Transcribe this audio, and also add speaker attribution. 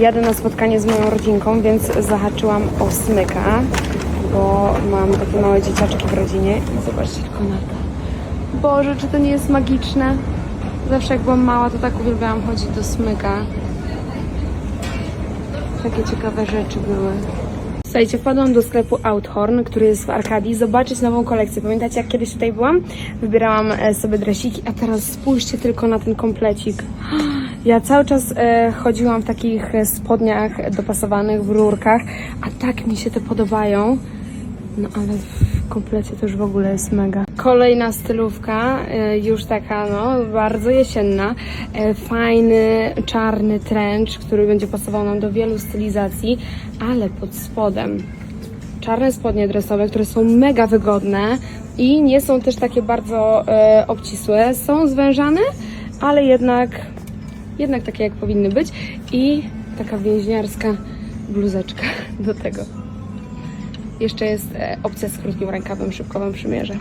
Speaker 1: jadę na spotkanie z moją rodzinką, więc zahaczyłam o smyka, bo mam takie małe dzieciaczki w rodzinie i zobaczcie tylko na to. Boże, czy to nie jest magiczne? Zawsze jak byłam mała, to tak uwielbiałam chodzić do smyka. Takie ciekawe rzeczy były. Słuchajcie, wpadłam do sklepu Outhorn, który jest w Arkadii, zobaczyć nową kolekcję. Pamiętacie, jak kiedyś tutaj byłam? Wybierałam e, sobie dresiki, a teraz spójrzcie tylko na ten komplecik. Ja cały czas e, chodziłam w takich e, spodniach dopasowanych, w rurkach, a tak mi się te podobają. No ale w komplecie to już w ogóle jest mega. Kolejna stylówka, e, już taka no, bardzo jesienna. E, Fajny, czarny trench, który będzie pasował nam do wielu stylizacji, ale pod spodem czarne spodnie dresowe, które są mega wygodne i nie są też takie bardzo e, obcisłe. Są zwężane, ale jednak, jednak takie jak powinny być. I taka więźniarska bluzeczka do tego. Jeszcze jest e, opcja z krótkim rękawem, szybko Wam przymierzę.